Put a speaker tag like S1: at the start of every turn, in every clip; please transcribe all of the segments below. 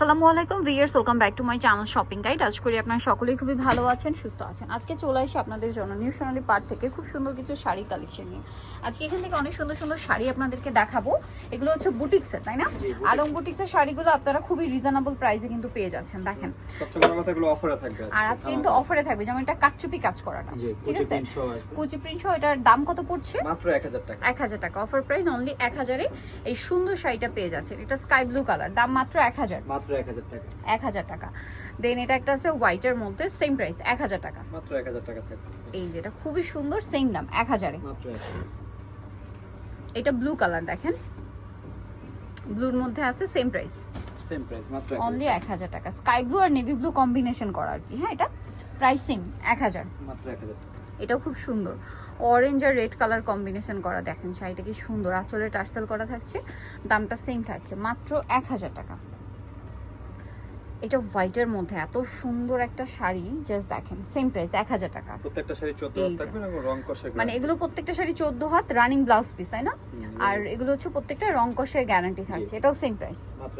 S1: আসসালামু আলাইকুম viewers welcome back to my channel shopping guide. আজ করি আপনারা সকলেই খুবই ভালো আছেন সুস্থ আছেন। আজকে চলে আসি আপনাদের জন্য নিউ সোনালী পার্ট থেকে খুব সুন্দর কিছু শাড়ি কালেকশন নিয়ে। আজকে এখান থেকে অনেক সুন্দর সুন্দর শাড়ি আপনাদেরকে দেখাবো। এগুলো হচ্ছে বুটিক্সের তাই না? আরং বুটিক্সের শাড়িগুলো আপনারা খুবই রিজনেবল প্রাইসে কিন্তু পেয়ে যাচ্ছেন দেখেন। আর আজকে কিন্তু অফারে থাকবে যেমন এটা কাটচুপি কাজ করাটা ঠিক আছে? কুচি প্রিন্ট সহ এটার দাম কত পড়ছে?
S2: মাত্র এক হাজার টাকা।
S1: এক হাজার টাকা। অফার প্রাইস অনলি এক হাজারে এই সুন্দর শাড়িটা পেয়ে যাচ্ছেন। এটা স্কাই ব্লু কালার দাম মাত্র এক হাজার।
S2: মাত্র এক হাজার টাকা।
S1: দেন এটা একটা আছে হোয়াইটের মধ্যে সেম প্রাইস এক হাজার টাকা।
S2: মাত্র এক হাজার টাকা
S1: এই যে এটা খুবই সুন্দর সেম দাম এক হাজারে। এটা ব্লু কালার দেখেন। ব্লুর মধ্যে আছে সেম প্রাইস
S2: সেম প্রাইস মাত্র
S1: অনলি এক হাজার টাকা। স্কাই ব্লু আর নেভি ব্লু কম্বিনেশন করা আর কি। হ্যাঁ এটা প্রাইস সেম এক হাজার।
S2: হাজার। মাত্র এক হাজার টাকা।
S1: এটাও খুব সুন্দর। অরেঞ্জ আর রেড কালার কম্বিনেশন করা দেখেন শাড়িটা কি সুন্দর। আঁচলে টার্সেল করা থাকছে দামটা সেম থাকছে মাত্র এক হাজার টাকা। এটা হোয়াইটের মধ্যে এত সুন্দর একটা শাড়ি জাস্ট দেখেন সেম প্রাইস এক হাজার টাকা।
S2: প্রত্যেকটা শাড়ি চোদ্দ
S1: মানে এগুলো প্রত্যেকটা শাড়ি চোদ্দ হাত রানিং ব্লাউজ পিস তাই না? আর এগুলো হচ্ছে প্রত্যেকটা রং কষের গ্যারান্টি থাকছে এটাও সেম প্রাইস
S2: মাত্র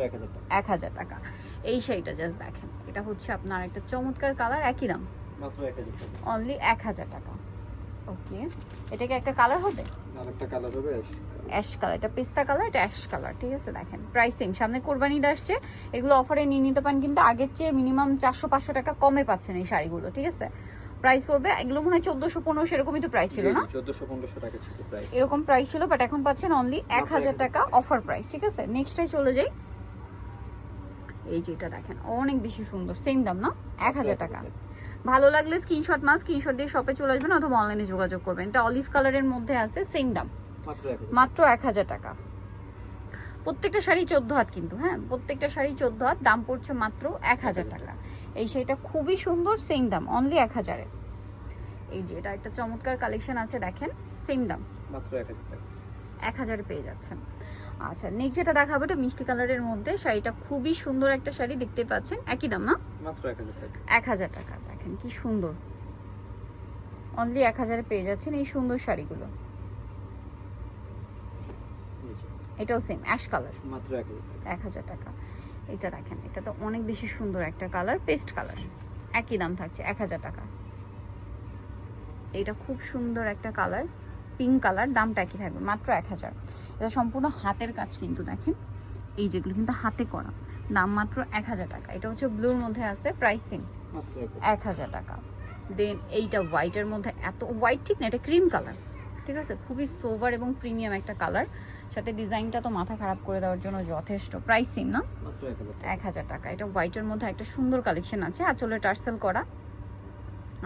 S2: এক হাজার টাকা।
S1: এই শাড়িটা জাস্ট দেখেন এটা হচ্ছে আপনার একটা চমৎকার কালার একই দাম। অনলি এক হাজার টাকা। ওকে এটা কি একটা কালার হবে?
S2: আর একটা কালার হবে
S1: অ্যাশ কালার এটা পিস্তা কালার এটা অ্যাশ কালার ঠিক আছে? দেখেন প্রাইস সেম সামনে কোরবানি আসছে এগুলো অফারে নিয়ে নিতে পারেন কিন্তু আগের চেয়ে মিনিমাম চারশো পাঁচশো টাকা কমে পাচ্ছেন এই শাড়িগুলো ঠিক আছে? প্রাইস পড়বে এগুলো মনে হয় চোদ্দশো পনেরো সেরকমই তো প্রাইস ছিল না?
S2: চোদ্দশো পনেরোশো টাকা ছিল
S1: এরকম প্রাইস ছিল বাট এখন পাচ্ছেন অনলি এক হাজার টাকা অফার প্রাইস ঠিক আছে? নেক্সটে চলে যাই। এই যে এটা দেখেন অনেক বেশি সুন্দর সেম দাম না? এক হাজার টাকা। ভালো লাগলে স্ক্রিনশট মাস স্ক্রিনশট দিয়ে শপে চলে আসবেন অথবা অনলাইনে যোগাযোগ করবেন। এটা অলিভ কালারের মধ্যে আছে সেম দাম।
S2: মাত্র এক হাজার।
S1: টাকা। প্রত্যেকটা শাড়ি চোদ্দ হাত কিন্তু হ্যাঁ? প্রত্যেকটা শাড়ি চোদ্দ হাত দাম পড়ছে মাত্র এক হাজার টাকা। এই শাড়িটা খুবই সুন্দর সেম দাম অনলি এক হাজারে। এই যে এটা একটা চমৎকার কালেকশন আছে দেখেন সেম দাম।
S2: মাত্র এক হাজার টাকা।
S1: এক হাজারে পেয়ে যাচ্ছেন। আচ্ছা নেক্সট যেটা দেখাবো এটা মিষ্টি কালারের মধ্যে। শাড়িটা খুবই সুন্দর একটা শাড়ি দেখতে পাচ্ছেন। একই দাম না?
S2: মাত্র এক হাজার টাকা।
S1: দেখেন কি সুন্দর। অনলি এক হাজারে পেয়ে যাচ্ছেন এই সুন্দর শাড়িগুলো
S2: এই যে,
S1: এটাও সেম অ্যাশ কালার
S2: মাত্র এক হাজার টাকা।
S1: এটা দেখেন এটা তো অনেক বেশি সুন্দর একটা কালার পেস্ট কালার একই দাম থাকছে এক হাজার টাকা। এটা খুব সুন্দর একটা কালার পিঙ্ক কালার দামটা একই থাকবে মাত্র এক হাজার। এটা সম্পূর্ণ হাতের কাজ কিন্তু দেখেন এই যেগুলো কিন্তু হাতে করা। দাম মাত্র এক হাজার টাকা। এটা হচ্ছে ব্লুর মধ্যে আছে প্রাইসিং
S2: এক হাজার।
S1: টাকা। দেন এইটা হোয়াইটের মধ্যে এত হোয়াইট ঠিক না এটা ক্রিম কালার ঠিক আছে? খুবই সোভার এবং প্রিমিয়াম একটা কালার সাথে ডিজাইনটা তো মাথা খারাপ করে দেওয়ার জন্য যথেষ্ট। প্রাইসিং না?
S2: এক হাজার টাকা।
S1: এটা হোয়াইটের মধ্যে একটা সুন্দর কালেকশন আছে। আঁচলে টার্সেল করা।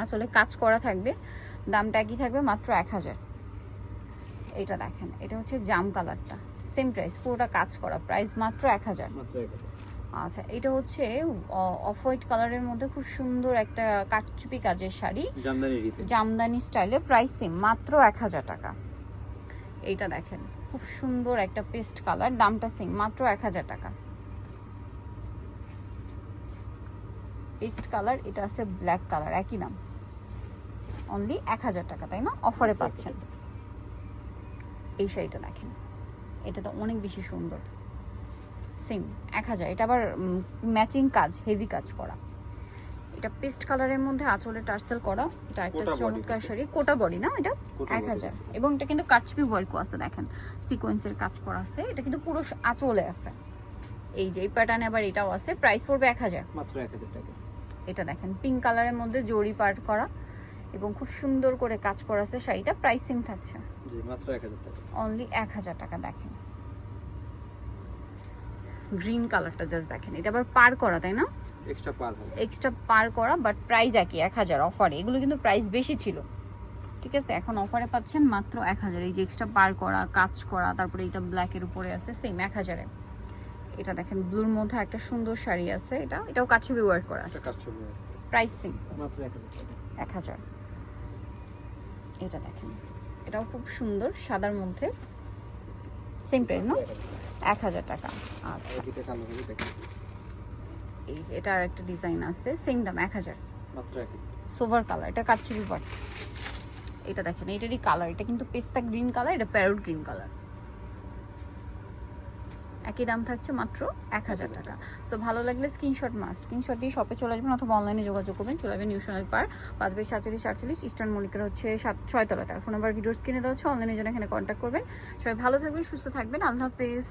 S1: আঁচলে কাজ করা থাকবে। দামটা একই থাকবে মাত্র এক হাজার। এটা দেখেন এটা হচ্ছে জাম কালারটা সেম প্রাইস পুরোটা কাজ করা। প্রাইস মাত্র এক হাজার। আচ্ছা এটা হচ্ছে অফ হোয়াইট কালারের মধ্যে খুব সুন্দর একটা কাটচুপি কাজের শাড়ি।
S2: জামদানি
S1: জামদানি স্টাইলে প্রাইস সেম মাত্র এক হাজার টাকা। এইটা দেখেন। খুব সুন্দর একটা পেস্ট কালার, দামটা সেম মাত্র এক হাজার টাকা। পেস্ট কালার, এটা আছে ব্ল্যাক কালার, একই দাম। অনলি এক হাজার টাকা, তাই না? অফারে পাচ্ছেন। এই শাড়িটা দেখেন, এটা তো অনেক বেশি সুন্দর। সেম এক হাজার। এটা আবার ম্যাচিং কাজ হেভি কাজ করা। এটা পেস্ট কালারের মধ্যে আঁচলে টার্সেল করা এটা একটা
S2: কোটা
S1: চমৎকার শাড়ি। কোটা বডি না এটা? এক। হাজার। এবং এটা কিন্তু কাটচুপি ওয়ার্কও আছে দেখেন। সিকোয়েন্সের কাজ করা আছে। এটা কিন্তু পুরো আঁচলে আছে। এই যে এই প্যাটার্নে আবার এটাও আছে। প্রাইস পড়বে এক হাজার।
S2: মাত্র এক হাজার টাকা।
S1: এটা দেখেন পিঙ্ক কালারের মধ্যে জরি পার্ট করা এবং খুব সুন্দর করে কাজ করা আছে শাড়িটা। প্রাইসিং থাকছে।
S2: জি মাত্র এক হাজার টাকা।
S1: অনলি এক হাজার টাকা দেখেন। গ্রিন কালারটা জাস্ট দেখেন। এটা আবার পার করা তাই না?
S2: এক্সট্রা পার
S1: এক্সট্রা পার করা বাট প্রাইস একই এক হাজার অফারে এগুলো কিন্তু প্রাইস বেশি ছিল। ঠিক আছে এখন অফারে পাচ্ছেন মাত্র এক হাজার। এই যে এক্সট্রা পার করা কাজ করা তারপরে এটা ব্ল্যাকের উপরে আছে সেম এক হাজারে এটা দেখেন ব্লুর মধ্যে একটা সুন্দর শাড়ি আছে এটা এটাও কাটছবি ওয়ার্ক করা আছে। প্রাইস সেম
S2: মাত্র এক হাজার।
S1: এটা দেখেন এটাও খুব সুন্দর সাদার মধ্যে। সেম প্রাইস না
S2: এক হাজার টাকা।
S1: আচ্ছা।
S2: এই
S1: যে এটা আর একটা ডিজাইন আছে সেম দাম এক হাজার। সোভার কালার এটা কাচ্চি ওয়ার্ক এটা দেখেন এটারই কালার এটা কিন্তু পেস্তা গ্রিন কালার এটা প্যারোট গ্রিন কালার একই দাম থাকছে মাত্র এক হাজার টাকা। সো ভালো লাগলে স্ক্রিনশট মাস্ট স্ক্রিনশট দিয়ে শপে চলে আসবেন অথবা অনলাইনে যোগাযোগ করবেন। চলে আসবেন নিউ সোনাল পার পাঁচ বাই সাতচল্লিশ আটচল্লিশ ইস্টার্ন মলিকের হচ্ছে সাত ছয়তলা তার ফোন নাম্বার ভিডিও স্ক্রিনে দেওয়া হচ্ছে অনলাইনের জন্য এখানে কন্ট্যাক্ট করবেন। সবাই ভালো থাকবেন সুস্থ থাকবেন। আল্লাহ হাফেজ।